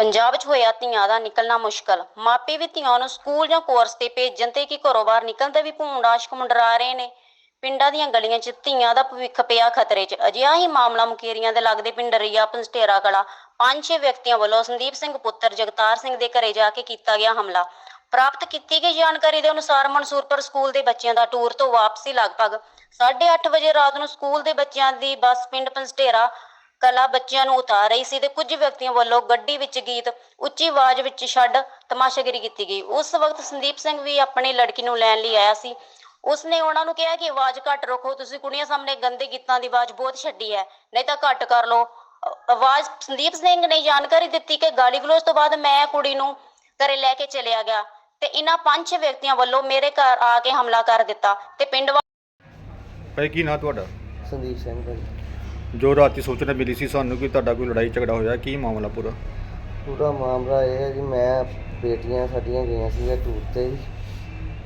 ਪੰਜਾਬ 'ਚ ਹੋਇਆ ਧੀਆਂ ਦਾ ਨਿਕਲਣਾ ਮੁਸ਼ਕਲ। ਮਾਪੇ ਵੀ ਧੀਆਂ ਨੂੰ ਸਕੂਲ ਜਾਂ ਕੋਰਸ ਤੇ ਭੇਜਣ ਤੇ ਕਿ ਘਰੋਂ ਬਾਹਰ ਨਿਕਲਣ ਵੀ ਭੂੰਡ ਆਸ਼ਕ ਰਹੇ ਨੇ। ਪਿੰਡਾਂ ਦੀਆਂ ਗਲੀਆਂ 'ਚ ਧੀਆਂ ਦਾ ਭਵਿੱਖ ਪਿਆ ਖਤਰੇ 'ਚ। ਅਜਿਹਾ ਹੀ ਮਾਮਲਾ ਮੁਕੇਰੀਆਂ ਦੇ ਲੱਗਦੇ ਪਿੰਡ ਰਈਆ ਪੰਸਟੇਰਾ ਕਲਾ। ਪੰਜ ਛੇ ਵਿਅਕਤੀਆਂ ਵੱਲੋਂ ਸੰਦੀਪ ਸਿੰਘ ਪੁੱਤਰ ਜਗਤਾਰ ਸਿੰਘ ਦੇ ਘਰੇ ਜਾ ਕੇ ਕੀਤਾ ਗਿਆ ਹਮਲਾ। ਪ੍ਰਾਪਤ ਕੀਤੀ ਗਈ ਜਾਣਕਾਰੀ ਦੇ ਅਨੁਸਾਰ ਮਨਸੂਰਪੁਰ ਸਕੂਲ ਦੇ ਬੱਚਿਆਂ ਦਾ ਟੂਰ ਤੋਂ ਵਾਪਸੀ ਲਗਭਗ 8:30 ਵਜੇ ਰਾਤ ਨੂੰ ਸਕੂਲ ਦੇ ਬੱਚਿਆਂ ਦੀ ਬੱਸ ਪਿੰਡ ਪੰਸਟੇਰਾ ਕਲਾ ਬੱਚਿਆਂ ਨੂੰ ਉਤਾਰ ਰਹੀ ਸੀ ਤੇ ਕੁਝ ਵਿਅਕਤੀਆਂ ਵੱਲੋਂ ਗੱਡੀ ਵਿੱਚ ਗੀਤ ਉੱਚੀ ਆਵਾਜ਼ ਵਿੱਚ ਛੱਡ ਤਮਾਸ਼ਾਗਰੀ ਕੀਤੀ ਗਈ। ਉਸ ਵਕਤ ਸੰਦੀਪ ਸਿੰਘ ਵੀ ਆਪਣੀ ਲੜਕੀ ਨੂੰ ਲੈਣ ਲਈ ਆਇਆ ਸੀ। ਉਸਨੇ ਉਹਨਾਂ ਨੂੰ ਕਿਹਾ ਕਿ ਆਵਾਜ਼ ਘੱਟ ਰੱਖੋ ਤੁਸੀਂ ਕੁੜੀਆਂ ਸਾਹਮਣੇ ਗੰਦੇ ਗੀਤਾਂ ਦੀ ਆਵਾਜ਼ ਬਹੁਤ ਛੱਡੀ ਹੈ ਨਹੀਂ ਤਾਂ ਘੱਟ ਕਰ ਲਓ। ਆਵਾਜ਼ ਸੰਦੀਪ ਸਿੰਘ ਨੇ ਜਾਣਕਾਰੀ ਦਿੱਤੀ ਕਿ ਗਾਲੀ ਗਲੋਚ ਤੋਂ ਬਾਅਦ ਮੈਂ ਕੁੜੀ ਨੂੰ ਘਰੇ ਲੈ ਕੇ ਚਲਿਆ ਗਿਆ ਤੇ ਇਹਨਾਂ ਪੰਜ ਛੇ ਵਿਅਕਤੀਆਂ ਵੱਲੋਂ ਮੇਰੇ ਘਰ ਆ ਕੇ ਹਮਲਾ ਕਰ ਦਿੱਤਾ ਤੇ ਪਿੰਡ ਭਾਈ ਕੀ ਨਾਂ ਤੁਹਾਡਾ? ਸੰਦੀਪ ਸਿੰਘ ਭਾਈ। ਜੋ ਰਾਤੀ ਸੂਚਨਾ ਮਿਲੀ ਸੀ ਸਾਨੂੰ ਕਿ ਤੁਹਾਡਾ ਕੋਈ ਲੜਾਈ ਝਗੜਾ ਹੋਇਆ ਕੀ ਮਾਮਲਾ ਪੂਰਾ? ਪੂਰਾ ਮਾਮਲਾ ਇਹ ਹੈ ਜੀ ਮੈਂ ਬੇਟੀਆਂ ਸਾਡੀਆਂ ਗਈਆਂ ਸੀ ਟੂਰ ਤੇ ਜੀ।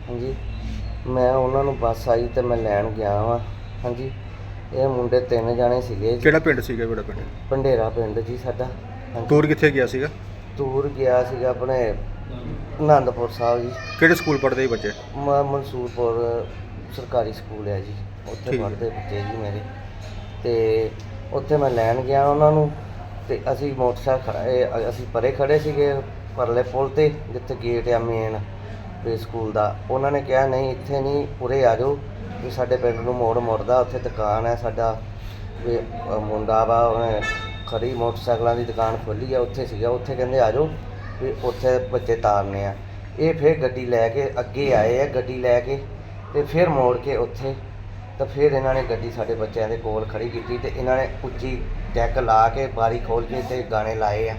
ਹਾਂਜੀ। ਮੈਂ ਉਹਨਾਂ ਨੂੰ ਬੱਸ ਆਈ ਤੇ ਮੈਂ ਲੈਣ ਗਿਆ ਵਾਂ। ਹਾਂਜੀ। ਇਹ ਮੁੰਡੇ ਤਿੰਨ ਜਾਣੇ ਸੀਗੇ ਜੀ। ਕਿਹੜਾ ਪਿੰਡ ਸੀਗਾ ਕਿਹੜਾ ਪਿੰਡ? ਪੰਡੇਰਾ ਪਿੰਡ ਜੀ ਸਾਡਾ। ਹਾਂਜੀ। ਟੂਰ ਕਿੱਥੇ ਗਿਆ ਸੀਗਾ? ਟੂਰ ਗਿਆ ਸੀਗਾ ਆਪਣੇ ਆਨੰਦਪੁਰ ਸਾਹਿਬ ਜੀ। ਕਿਹੜੇ ਸਕੂਲ ਪੜ੍ਹਦੇ ਸੀ ਬੱਚੇ? ਮੈਂ ਮਨਸੂਰਪੁਰ ਸਰਕਾਰੀ ਸਕੂਲ ਹੈ ਜੀ। ਉੱਥੇ ਠੀਕ ਹੈ। ਪੜ੍ਹਦੇ ਬੱਚੇ ਜੀ ਮੇਰੇ। ਤੇ ਉੱਥੇ ਮੈਂ ਲੈਣ ਗਿਆ ਉਹਨਾਂ ਨੂੰ ਤੇ ਅਸੀਂ ਮੋਟਰਸਾਈਕਲ ਖੜਾ- ਅਸੀਂ ਪਰੇ ਖੜੇ ਸੀਗੇ ਪਰਲੇ ਪੁਲ ਤੇ, ਜਿੱਥੇ ਗੇਟ ਆ ਮੇਨ ਵੀ ਸਕੂਲ ਦਾ। ਉਹਨਾਂ ਨੇ ਕਿਹਾ, ਨਹੀਂ, ਇੱਥੇ ਨਹੀਂ, ਉਰੇ ਆ ਜਾਓ। ਵੀ ਸਾਡੇ ਪਿੰਡ ਨੂੰ ਮੋੜ ਮੁੜਦਾ, ਉੱਥੇ ਦੁਕਾਨ ਹੈ ਸਾਡਾ। ਵੀ ਮੁੰਡਾ ਵਾ, ਉਹਨੇ ਖੜੀ ਮੋਟਰਸਾਈਕਲਾਂ ਦੀ ਦੁਕਾਨ ਖੋਲੀ ਆ, ਉੱਥੇ ਸੀਗਾ। ਉੱਥੇ ਕਹਿੰਦੇ, ਆ ਜਾਓ, ਵੀ ਉੱਥੇ ਬੱਚੇ ਤਾਰਨੇ ਆ। ਇਹ ਫਿਰ ਗੱਡੀ ਲੈ ਕੇ ਅੱਗੇ ਆਏ ਆ, ਗੱਡੀ ਲੈ ਕੇ ਤੇ ਫਿਰ ਮੋੜ ਕੇ ਉੱਥੇ ਤਾਂ ਫਿਰ ਇਹਨਾਂ ਨੇ ਗੱਡੀ ਸਾਡੇ ਬੱਚਿਆਂ ਦੇ ਕੋਲ ਖੜੀ ਕੀਤੀ ਤੇ ਇਹਨਾਂ ਨੇ ਉੱਚੀ ਡੈਕ ਲਾ ਕੇ, ਬਾਰੀ ਖੋਲ ਕੇ ਤੇ ਗਾਣੇ ਲਾਏ ਆ।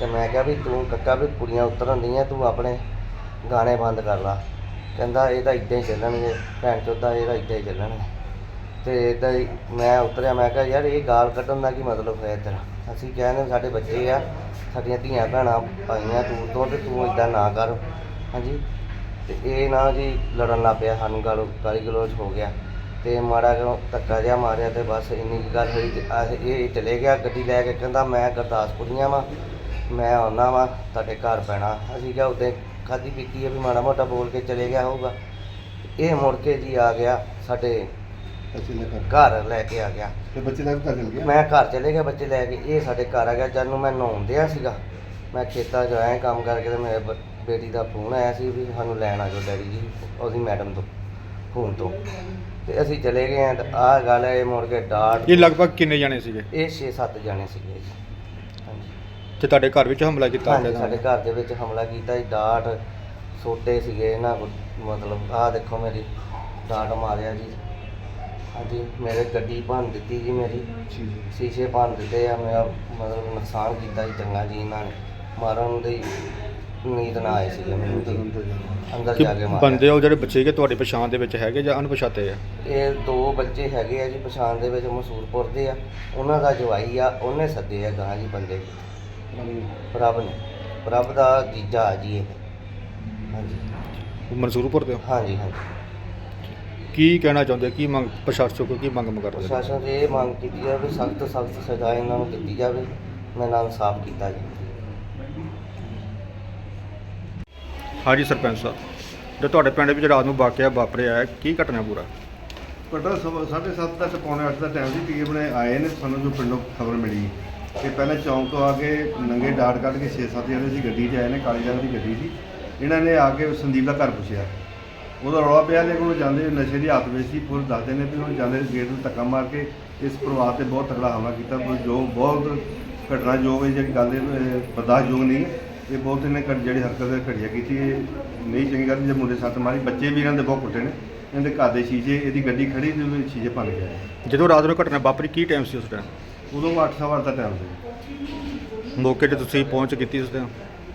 ਤੇ ਮੈਂ ਕਿਹਾ ਵੀ ਤੂੰ ਕੱਕਾ ਵੀ ਕੁੜੀਆਂ ਉਤਰਨ ਦੀਆਂ ਤੂੰ ਆਪਣੇ ਗਾਣੇ ਬੰਦ ਕਰ ਲਾ। ਕਹਿੰਦਾ ਇਹ ਤਾਂ ਇਦਾਂ ਹੀ ਚੱਲਣਗੇ, ਭੈਣ ਚੋਦਾ ਇਹ ਤਾਂ ਇਦਾਂ ਹੀ ਚੱਲਣਗੇ। ਤੇ ਇਦਾਂ ਹੀ ਮੈਂ ਉਤਰਿਆ, ਮੈਂ ਕਿਹਾ ਯਾਰ ਇਹ ਗਾਲ ਕੱਢਣ ਦਾ ਕੀ ਮਤਲਬ ਹੋਇਆ ਤੇਰਾ? ਅਸੀਂ ਕਹਿੰਦੇ ਸਾਡੇ ਬੱਚੇ ਆ, ਸਾਡੀਆਂ ਧੀਆਂ ਭੈਣਾਂ ਪਾਈਆਂ ਤੂੰ ਤੋਂ ਤੇ ਤੂੰ ਇਦਾਂ ਨਾ ਕਰ। ਹਾਂਜੀ? ਤੇ ਇਹ ਨਾ ਜੀ ਲੜਨ ਲੱਗ ਪਿਆ, ਸਾਨੂੰ ਗਾਲ ਗਾਲੀ ਗਲੋਚ ਹੋ ਗਿਆ। ਤੇ ਮਾੜਾ ਜਿਹਾ ਧੱਕਾ ਜਿਹਾ ਮਾਰਿਆ ਤੇ ਬਸ ਇੰਨੀ ਕੁ ਗੱਲ ਹੋਈ ਤੇ ਇਹ ਚਲੇ ਗਿਆ ਗੱਡੀ ਲੈ ਕੇ ਕਹਿੰਦਾ ਮੈਂ ਗੁਰਦਾਸਪੁਰੀਆਂ ਵਾਂ ਮੈਂ ਆਉਣਾ ਵਾਂ ਤੁਹਾਡੇ ਘਰ ਪੈਣਾ। ਅਸੀਂ ਕਿਹਾ ਉੱਤੇ ਖਾਦੀ ਪੀਤੀ ਹੈ ਵੀ ਮਾੜਾ ਮੋਟਾ ਬੋਲ ਕੇ ਚਲੇ ਗਿਆ ਹੋਊਗਾ। ਇਹ ਮੁੜ ਕੇ ਜੀ ਆ ਗਿਆ ਸਾਡੇ ਘਰ ਲੈ ਕੇ ਆ ਗਿਆ। ਤੇ ਬੱਚੇ ਦਾ ਘਰ ਚਲ ਗਿਆ? ਮੈਂ ਘਰ ਚਲੇ ਗਿਆ ਬੱਚੇ ਲੈ ਕੇ। ਇਹ ਸਾਡੇ ਘਰ ਆ ਗਿਆ ਜਦ ਨੂੰ ਮੈਂ ਨਹਾਉਣ ਡਿਆ ਸੀਗਾ। ਮੈਂ ਖੇਤਾਂ 'ਚ ਆਇਆ ਕੰਮ ਕਰਕੇ ਤੇ ਮੇਰੇ ਬ- ਬੇਟੀ ਦਾ ਫੋਨ ਆਇਆ ਸੀ ਵੀ ਸਾਨੂੰ ਲੈਣ ਆ ਜਾਓ ਡੈਡੀ ਜੀ ਉਹਦੀ ਮੈਡਮ ਤੋਂ। ਫੋਨ ਤੋਂ। ਤੇ ਅਸੀਂ ਚਲੇ ਗਏ ਆ ਤੇ ਆਹ ਗੱਲ ਹੈ ਇਹ ਮੁੜ ਕੇ ਡਾਟ ਇਹ ਲਗਭਗ ਕਿੰਨੇ ਜਾਣੇ ਸੀਗੇ? ਇਹ 6-7 ਜਾਣੇ ਸੀਗੇ ਜੀ। ਹਾਂਜੀ। ਤੇ ਤੁਹਾਡੇ ਘਰ ਵਿੱਚ ਹਮਲਾ ਕੀਤਾ ਹਾਂਜੀ ਸਾਡੇ ਘਰ ਦੇ ਵਿੱਚ ਹਮਲਾ ਕੀਤਾ ਜੀ ਡਾਟ ਸੋਟੇ ਸੀਗੇ ਇਹਨਾਂ ਕੋਲ ਮਤਲਬ ਆਹ ਦੇਖੋ ਮੇਰੀ ਡਾਟ ਮਾਰਿਆ ਜੀ। ਹਾਂਜੀ ਮੇਰੇ ਗੱਡੀ ਭੰਨ ਦਿੱਤੀ ਜੀ ਮੇਰੀ। ਸ਼ੀਸ਼ੇ ਭੰਨ ਦਿੱਤੇ ਆ ਮੇਰਾ ਮਤਲਬ ਨੁਕਸਾਨ ਕੀਤਾ ਜੀ ਚੰਗਾ ਜੀ ਇਹਨਾਂ ਨੇ। ਮਾਰਨ ਦੀ ਉਮੀਦ ਨਾ ਆਈ ਸੀ ਮੈਨੂੰ ਜੀ ਅੰਦਰ ਕਿ ਜਾ ਕੇ ਮਾਰਿਆ। ਬੰਦੇ ਉਹ ਜਿਹੜੇ ਬੱਚੇ ਕਿ ਤੁਹਾਡੀ ਪਛਾਣ ਦੇ ਵਿੱਚ ਹੈਗੇ ਜਾਂ ਅਣਪਛਾਤੇ ਆ? ਇਹ ਦੋ ਬੱਚੇ ਹੈਗੇ ਆ ਜੀ ਪਛਾਣ ਦੇ ਵਿੱਚ ਮਸੂਰਪੁਰ ਦੇ ਆ। ਉਹਨਾਂ ਦਾ ਜਵਾਈ ਆ ਉਹਨੇ ਸੱਦੇ ਆ ਗਾਂ ਜੀ ਬੰਦੇ ਪ੍ਰਭ ਨੇ। ਪ੍ਰਭ ਦਾ ਜੀਜਾ ਆ ਜੀ ਇਹ। ਹਾਂਜੀ। ਉਹ ਮਨਸੂਰਪੁਰ ਦੇ ਹੋ? ਹਾਂਜੀ ਹਾਂਜੀ। ਕੀ ਕਹਿਣਾ ਚਾਹੁੰਦੇ? ਕੀ ਮੰਗ ਪ੍ਰਸ਼ਾਸਨ ਕੋਲ ਕੀ ਮੰਗ ਮ ਕਰਦੇ ਪ੍ਰਸ਼ਾਸਨ ਤੋਂ ਇਹ ਮੰਗ ਕੀਤੀ ਜਾਵੇ ਸਖਤ ਸਖਤ ਸਜ਼ਾ ਇਹਨਾਂ ਨੂੰ ਦਿੱਤੀ ਜਾਵੇ। ਮੈਂ ਨਾਲ ਇਨਸਾਫ ਕੀਤਾ ਜੀ। ਹਾਂਜੀ ਸਰਪੰਚ ਸਾਹਿਬ, ਜੋ ਤੁਹਾਡੇ ਪਿੰਡ ਵਿੱਚ ਰਾਤ ਨੂੰ ਵਾਕਿਆ ਵਾਪਰਿਆ ਹੈ, ਕੀ ਘਟਨਾ ਪੂਰਾ? ਘਟਨਾ ਸਵਾ- ਸਾਢੇ ਸੱਤ ਤੱਕ, ਪੌਣੇ ਅੱਠ ਦਾ ਟਾਈਮ ਸੀ ਪੀਏ ਬਣੇ ਆਏ ਨੇ, ਸਾਨੂੰ ਜੋ ਪਿੰਡੋਂ ਖਬਰ ਮਿਲੀ। ਕਿ ਪਹਿਲਾਂ ਚੌਂਕ ਤੋਂ ਆ ਕੇ ਨੰਗੇ ਡਾਟ ਕੱਢ ਕੇ 6-7 ਜਣੇ ਸੀ, ਗੱਡੀ 'ਚ ਆਏ ਨੇ, ਕਾਲੀ ਰੰਗ ਦੀ ਗੱਡੀ ਸੀ। ਇਹਨਾਂ ਨੇ ਆ ਕੇ ਸੰਦੀਪ ਦਾ ਘਰ ਪੁੱਛਿਆ। ਉਹਦਾ ਰੌਲਾ ਪਿਆ ਲੇਕਿਨ ਉਹ ਜਾਂਦੇ ਨਸ਼ੇ ਦੀ ਹਾਲਤ ਵਿੱਚ ਸੀ, ਪੁਲਿਸ ਦੱਸਦੇ ਨੇ ਵੀ ਉਹ ਜਾਂਦੇ ਗੇਟ ਨੂੰ ਧੱਕਾ ਮਾਰ ਕੇ ਇਸ ਪਰਿਵਾਰ ਤੇ ਬਹੁਤ ਤਕੜਾ ਹਮਲਾ ਕੀਤਾ। ਪਰ ਜੋ ਬਹੁਤ ਘਟਨਾਯੋਗ ਹੈ, ਜਿਹੜੀ ਗੱਲ ਇਹ ਬਰਦਾਸ਼ਤਯੋਗ ਨਹੀਂ ਹੈ। ਇਹ ਬਹੁਤ ਇਹਨੇ ਘਟ- ਜਿਹੜੀ ਹਰਕਤ ਹੈ ਘਟੀਆ ਕੀਤੀ ਇਹ ਨਹੀਂ ਚੰਗੀ ਗੱਲ ਜੇ ਮੁੰਡੇ ਸੱਟ ਮਾਰੀ ਬੱਚੇ ਵੀ ਇਹਨਾਂ ਦੇ ਬਹੁਤ ਕੁੱਟੇ ਨੇ। ਇਹਨਾਂ ਦੇ ਘਰ ਦੇ ਸ਼ੀਸ਼ੇ ਇਹਦੀ ਗੱਡੀ ਖੜੀ ਤੇ ਉਹਦੇ ਸ਼ੀਸ਼ੇ ਭੰਨ ਗਏ। ਜਦੋਂ ਰਾਤ ਨੂੰ ਘਟਨਾ ਵਾਪਰੀ ਕੀ ਟਾਈਮ ਸੀ ਉਸ ਟਾਈਮ ਉਦੋਂ 8 ਸਵਾ ਅੱਠ ਦਾ ਟਾਈਮ ਸੀ। ਮੌਕੇ ਤੇ ਤੁਸੀਂ ਪਹੁੰਚ ਕੀਤੀ ਉਸ ਟਾਈਮ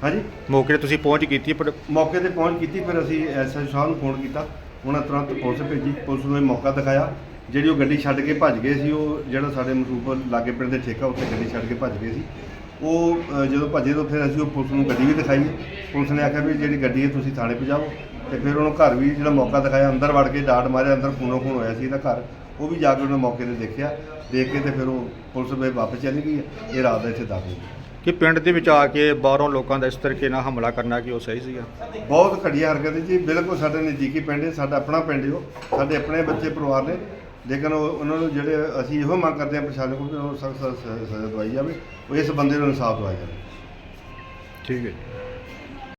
ਹਾਂਜੀ। ਮੌਕੇ ਤੇ ਤੁਸੀਂ ਪਹੁੰਚ ਕੀਤੀ ਪਰ ਮੌਕੇ ਤੇ ਪਹੁੰਚ ਕੀਤੀ ਫਿਰ ਅਸੀਂ ਐਸਐਸ ਸਾਹਿਬ ਨੂੰ ਫੋਨ ਕੀਤਾ। ਉਹਨਾਂ ਤੁਰੰਤ ਪੁਲਿਸ ਭੇਜੀ। ਪੁਲਿਸ ਨੂੰ ਇਹ ਮੌਕਾ ਦਿਖਾਇਆ। ਜਿਹੜੀ ਉਹ ਗੱਡੀ ਛੱਡ ਕੇ ਭੱਜ ਗਏ ਸੀ ਉਹ ਜਿਹੜਾ ਸਾਡੇ ਮਸੂਪਰ ਲਾਗੇ ਪਿੰਡ ਦੇ ਠੇਕਾ ਉੱਥੇ ਗੱਡੀ ਛੱਡ ਕੇ ਭੱਜ ਗਏ ਸੀ। ਉਹ ਅ, ਜਦੋਂ ਭੱਜੇ ਤਾਂ ਫਿਰ ਅਸੀਂ ਉਹ ਪੁਲਿਸ ਨੂੰ ਗੱਡੀ ਵੀ ਦਿਖਾਈ। ਪੁਲਿਸ ਨੇ ਆਖਿਆ ਵੀ ਜਿਹੜੀ ਗੱਡੀ ਹੈ ਤੁਸੀਂ ਥਾਣੇ ਪਹੁੰਚਾਓ। ਤੇ ਫਿਰ ਉਹਨੂੰ ਘਰ ਵੀ ਜਿਹੜਾ ਮੌਕਾ ਦਿਖਾਇਆ ਅੰਦਰ ਵੜ ਕੇ ਡਾਟ ਮਾਰਿਆ ਅੰਦਰ ਖੂਨੋ ਖੂਨ ਹੋਇਆ ਸੀ ਇਹਦਾ ਘਰ। ਉਹ ਵੀ ਜਾ ਕੇ ਉਹਨੇ ਮੌਕੇ ਤੇ ਦੇਖਿਆ। ਦੇਖ ਕੇ ਤੇ ਫਿਰ ਉਹ ਪੁਲਿਸ ਵੇ ਵਾਪਸ ਚਲੀ ਗਈ ਹੈ। ਇਹ ਰਾਤ ਦਾ ਇੱਥੇ ਦਾਖਲ ਹੈ ਕਿ ਪਿੰਡ ਦੇ ਵਿੱਚ ਆ ਕੇ ਬਾਹਰੋਂ ਲੋਕਾਂ ਦਾ ਇਸ ਤਰੀਕੇ ਨਾਲ ਹਮਲਾ ਕਰਨਾ ਕਿ ਉਹ ਸਹੀ ਸੀਗਾ? ਬਹੁਤ ਘਟੀਆ ਹਰਕਤ ਹੈ ਜੀ। ਬਿਲਕੁਲ ਸਾਡੇ ਨਜ਼ਦੀਕੀ ਪਿੰਡ ਹੈ ਸਾਡਾ ਆਪਣਾ ਪਿੰਡ ਹੈ ਉਹ। ਸਾਡੇ ਆਪਣੇ ਬੱਚੇ ਪਰਿਵਾਰ ਨੇ ਲੇਕਿਨ ਉਹ ਉਹਨਾਂ ਨੂੰ ਜਿਹੜੇ ਅਸੀਂ ਇਹੋ ਮੰਗ ਕਰਦੇ ਹਾਂ ਪ੍ਰਸ਼ਾਸਨ ਕੋਲ ਕਿ ਉਹ ਸਖਤ ਸਜ਼ਾ ਦਵਾਈ ਜਾਵੇ, ਉਹ ਇਸ ਬੰਦੇ ਨੂੰ ਇਨਸਾਫ ਦਵਾਇਆ ਜਾਵੇ। ਠੀਕ ਹੈ ਜੀ।